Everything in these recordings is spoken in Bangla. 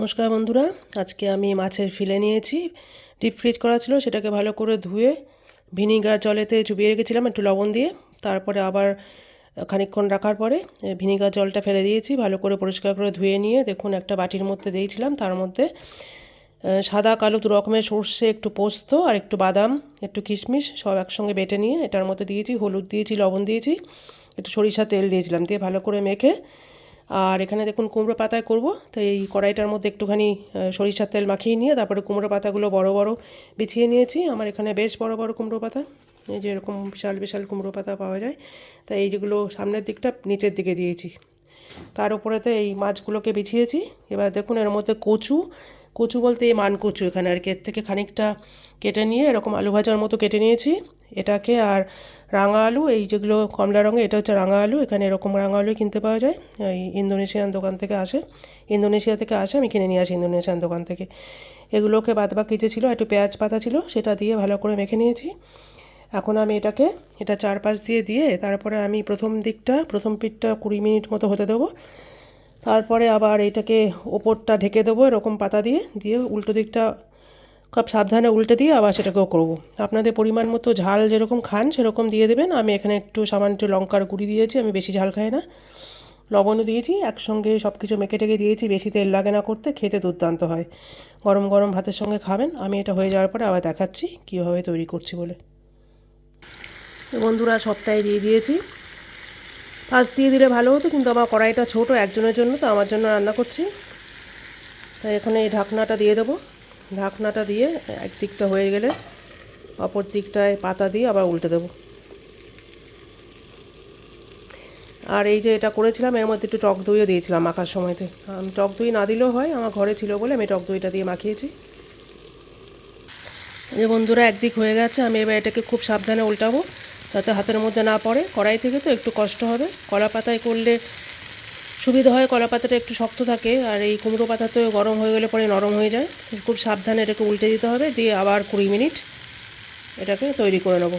নমস্কার বন্ধুরা, আজকে আমি মাছের ফিলে নিয়েছি। ডিপ ফ্রিজ করা ছিল, সেটাকে ভালো করে ধুয়ে ভিনিগার জলেতে চুবিয়ে রেখেছিলাম একটু লবণ দিয়ে। তারপরে আবার খানিকক্ষণ রাখার পরে ভিনিগার জলটা ফেলে দিয়েছি, ভালো করে পরিষ্কার করে ধুয়ে নিয়ে। দেখুন, একটা বাটির মধ্যে দিয়েছিলাম, তার মধ্যে সাদা কালো দু রকমের সর্ষে, একটু পোস্ত আর একটু বাদাম, একটু কিশমিশ সব একসঙ্গে বেটে নিয়ে এটার মধ্যে দিয়েছি, হলুদ দিয়েছি, লবণ দিয়েছি, একটু সরিষা তেল দিয়েছিলাম দিয়ে ভালো করে মেখে আর এখানে দেখুন কুমড়ো পাতায় করব। তো এই কড়াইটার মধ্যে একটুখানি সরিষার তেল মাখিয়ে নিয়ে তারপরে কুমড়ো পাতাগুলো বড় বড় বিছিয়ে নিয়েছি। আমার এখানে বেশ বড় বড় কুমড়ো পাতা, এই যে এরকম বিশাল বিশাল কুমড়ো পাতা পাওয়া যায়। তাই এই যেগুলো সামনের দিকটা নিচের দিকে দিয়েছি। তার উপরেতে এই মাছগুলোকে বিছিয়েছি। এবার দেখুন এর মধ্যে কচু কচু বলতে এই মান কচু এখানে আর কি। এর থেকে খানিকটা কেটে নিয়ে এরকম আলু ভাজার মতো কেটে নিয়েছি। এটাকে আর রাঙা আলু, এই যেগুলো কমলা রঙে এটা হচ্ছে রাঙা আলু। এখানে এরকম রাঙা আলু কিনতে পাওয়া যায়। এই ইন্দোনেশিয়ান দোকান থেকে আসে। ইন্দোনেশিয়া থেকে আসে, আমি কিনে নিয়ে আসি ইন্দোনেশিয়ান দোকান থেকে। এগুলোকে বাদ বাকি যে ছিল, একটু পেঁয়াজ পাতা ছিল, সেটা দিয়ে ভালো করে মেখে নিয়েছি। এখন আমি এটাকে, এটা চারপাশ দিয়ে দিয়ে, তারপরে আমি প্রথম দিকটা, প্রথম পিঠটা কুড়ি মিনিট মতো হতে দেবো। তারপরে আবার এটাকে ওপরটা ঢেকে দেবো এরকম পাতা দিয়ে দিয়ে উল্টো দিকটা খুব সাবধানে উল্টে দিয়ে আবার সেটাকেও করব। আপনাদের পরিমাণ মতো ঝাল যেরকম খান সেরকম দিয়ে দেবেন। আমি এখানে একটু সামান্য একটু লঙ্কার গুঁড়ি দিয়েছি, আমি বেশি ঝাল খাই না। লবণও দিয়েছি, একসঙ্গে সব কিছু মেখে টেকে দিয়েছি, বেশি তেল লাগে না করতে, খেতে দুর্দান্ত হয়। গরম গরম ভাতের সঙ্গে খাবেন। আমি এটা হয়ে যাওয়ার পরে আবার দেখাচ্ছি কীভাবে তৈরি করছি বলে। বন্ধুরা সবটাই দিয়ে দিয়েছি। ফার্স্ট দিয়ে দিলে ভালো হতো, কিন্তু আমার কড়াইটা ছোট একজনের জন্য, তো আমার জন্য রান্না করছি। তাই এখানে এই ঢাকনাটা দিয়ে দেবো। ঢাকনাটা দিয়ে এক দিকটা হয়ে গেলে অপর দিকটায় পাতা দিয়ে আবার উল্টে দেবো। আর এই যে এটা করেছিলাম, এর মধ্যে একটু টক দইও দিয়েছিলাম মাখার সময়তে। আমি টক দই না দিলেও হয়, আমার ঘরে ছিল বলে আমি টক দইটা দিয়ে মাখিয়েছি। যে বন্ধুরা একদিক হয়ে গেছে, আমি এবার এটাকে খুব সাবধানে উল্টাবো। যাতে হাতের মধ্যে না পড়ে, কড়াই থেকে তো একটু কষ্ট হবে। কলা পাতায় করলে সুবিধা হয় কলা পাতাটা একটু শক্ত থাকে, আর এই কুমড়ো পাতা তো গরম হয়ে গেলে পরে নরম হয়ে যায়। খুব সাবধানে এটাকে উল্টে দিতে হবে, দিয়ে আবার কুড়ি মিনিট এটাকে তৈরি করে নেব।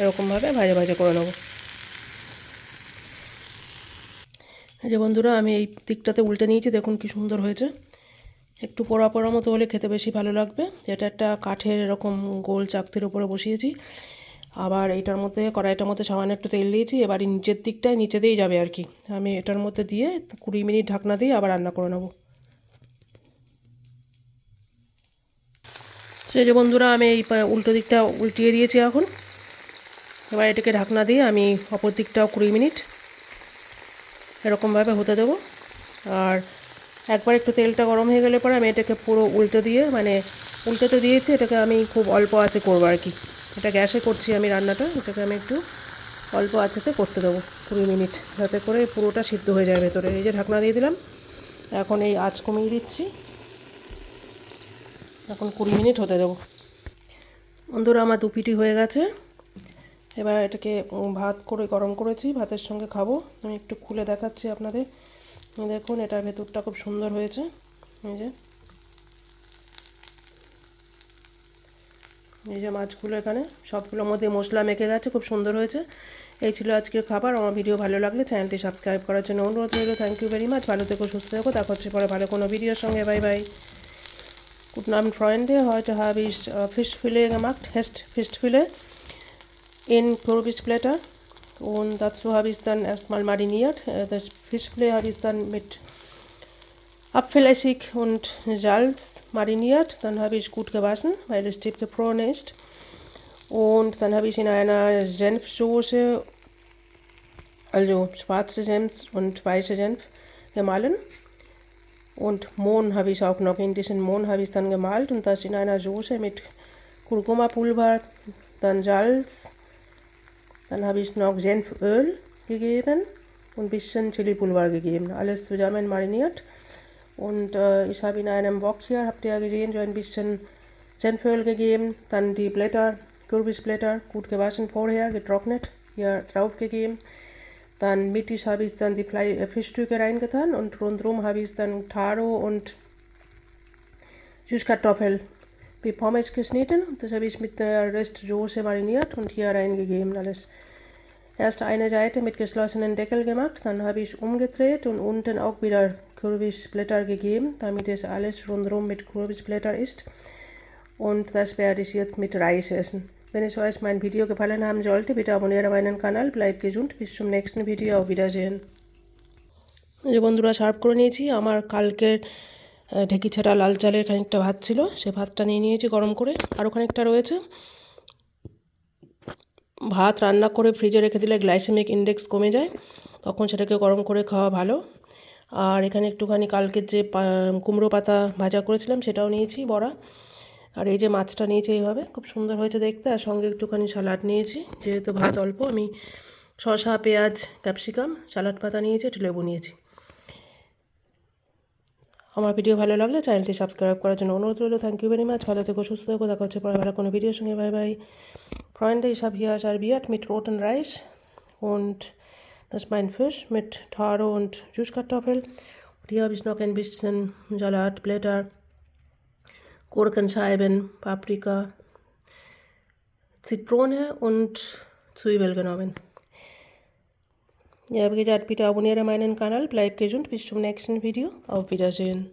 এরকমভাবে ভাজা ভাজা করে নেব। যে বন্ধুরা, আমি এই দিকটাতে উল্টে নিয়েছি, দেখুন কি সুন্দর হয়েছে। একটু পোড়া পোড়া মতো হলে খেতে বেশি ভালো লাগবে। এটা একটা কাঠের এরকম গোল চাকতির উপরে বসিয়েছি। আবার এইটার মধ্যে, কড়াইটার মধ্যে সামান্য একটু তেল দিয়েছি, এবার নিচের দিকটায় নিচে দিয়েই যাবে আর কি। আমি এটার মধ্যে দিয়ে কুড়ি মিনিট ঢাকনা দিয়ে আবার রান্না করে নেব। সেই যে বন্ধুরা, আমি এই উল্টো দিকটা উল্টিয়ে দিয়েছি এখন। এবার এটাকে ঢাকনা দিয়ে আমি অপর দিকটাও কুড়ি মিনিট এরকমভাবে হতে দেবো। আর একবার একটু তেলটা গরম হয়ে গেলে পরে আমি এটাকে পুরো উল্টে দিয়ে মানে উল্টে তো দিয়েছি, এটাকে আমি খুব অল্প আঁচে করব আর কি। এটা গ্যাসে করছি আমি রান্নাটা, এটাকে আমি একটু অল্প আঁচেতে করতে দেবো, কুড়ি মিনিট, যাতে করে পুরোটা সিদ্ধ হয়ে যায় ভেতরে। এই যে ঢাকনা দিয়ে দিলাম, এখন এই আঁচ কমিয়ে দিচ্ছি। এখন কুড়ি মিনিট হতে দেবো। বন্ধুরা, আমার দু পিটি হয়ে গেছে। এবার এটাকে ভাত করে, গরম করেছি, ভাতের সঙ্গে খাব। আমি একটু খুলে দেখাচ্ছি আপনাদের। দেখুন, এটার ভেতরটা খুব সুন্দর হয়েছে। এই যে এই যে মাছগুলো এখানে, সবগুলোর মধ্যে মশলা মেখে গেছে, খুব সুন্দর হয়েছে। এই ছিল আজকের খাবার, আমার ভিডিও ভালো লাগলে চ্যানেলটি সাবস্ক্রাইব করার জন্য অনুরোধ রইল। থ্যাংক ইউ ভেরি মাছ ভালো থেকে, সুস্থ থেকো। দেখা হচ্ছে পরে ভালো কোনো ভিডিওর সঙ্গে। বাই বাই গুড নাম ফ্রেন্ডে হয়তো হাবি ফিস্ট ফিলে মাক্ট হেস্ট ফিস্ট ফিলে ইন ফোর রুপিস প্লেটার ওন দাতসু হাবিস্তান মাল মারিনিয়াট ফিস্ট ফিলে হাবিস্তান মিট Apfelessig und Salz mariniert. Dann habe ich gut gewaschen, weil es tief gefroren ist. Und dann habe ich in einer Senfsoße, also schwarze Senf und weiße Senf, gemahlen. Und Mohn habe ich auch noch, indischen Mohn habe ich dann gemalt und das in einer Soße mit Kurkuma-Pulver, dann Salz, dann habe ich noch Senföl gegeben und ein bisschen Chili-Pulver gegeben. Alles zusammen mariniert. Und äh, ich habe in einem Wok hier, habt ihr ja gesehen, so ein bisschen Senföl gegeben, dann die Blätter, Kürbisblätter, gut gewaschen vorher, getrocknet, hier drauf gegeben. Dann mittig habe ich dann die äh, Fischstücke reingetan und rundherum habe ich dann Taro und Süßkartoffel wie Pommes geschnitten. Das habe ich mit der Restsoße mariniert und hier reingegeben alles. Erst eine Seite mit geschlossenen Deckel gemacht, dann habe ich umgedreht und unten auch wieder Kürbisblätter gegeben, damit es alles rundherum mit Kürbisblätter ist. Und das werde ich jetzt mit Reis essen. Wenn es euch mein Video gefallen haben sollte, bitte abonniere meinen Kanal, bleibt gesund, bis zum nächsten Video, auf Wiedersehen. যে বন্ধুরা সার্ভ করে নিয়েছি আমার কালকের ঢেকি ছাড়া লাল চালের খানিকটা ভাত ছিল সে ভাতটা নিয়ে নিয়েছি গরম করে আরও খানিকটা রয়েছে ভাত রান্না করে ফ্রিজে রেখে দিলে গ্লাইসেমিক ইন্ডেক্স কমে যায়, তখন সেটাকে গরম করে খাওয়া ভালো। আর এখানে একটুখানি কালকের যে কুমড়ো পাতা ভাজা করেছিলাম সেটাও নিয়েছি, বড়া। আর এই যে মাছটা নিয়েছি এইভাবে, খুব সুন্দর হয়েছে দেখতে। আর সঙ্গে একটুখানি স্যালাড নিয়েছি, যেহেতু ভাত অল্প, আমি শসা, পেঁয়াজ, ক্যাপসিকাম স্যালাড পাতা নিয়েছি, একটু লেবু নিয়েছি। আমার ভিডিও ভালো লাগলে চ্যানেলটি সাবস্ক্রাইব করার জন্য অনুরোধ রইল। থ্যাংক ইউ ভেরি মাচ ভালো থেকো, সুস্থ থেকো। দেখা হচ্ছে পরে ভালো কোনো ভিডিওর সঙ্গে। Bye bye Freunde, ich habe hier serviert mit rotem Reis und das ist mein Fisch mit Taro und Süßkartoffel. Und hier habe ich noch ein bisschen Salatblätter, Gurkenscheiben, Paprika, Zitrone und Zwiebel genommen. Ja, wie gesagt, bitte abonniere meinen Kanal, bleib gesund, bis zum nächsten Video. Auf Wiedersehen.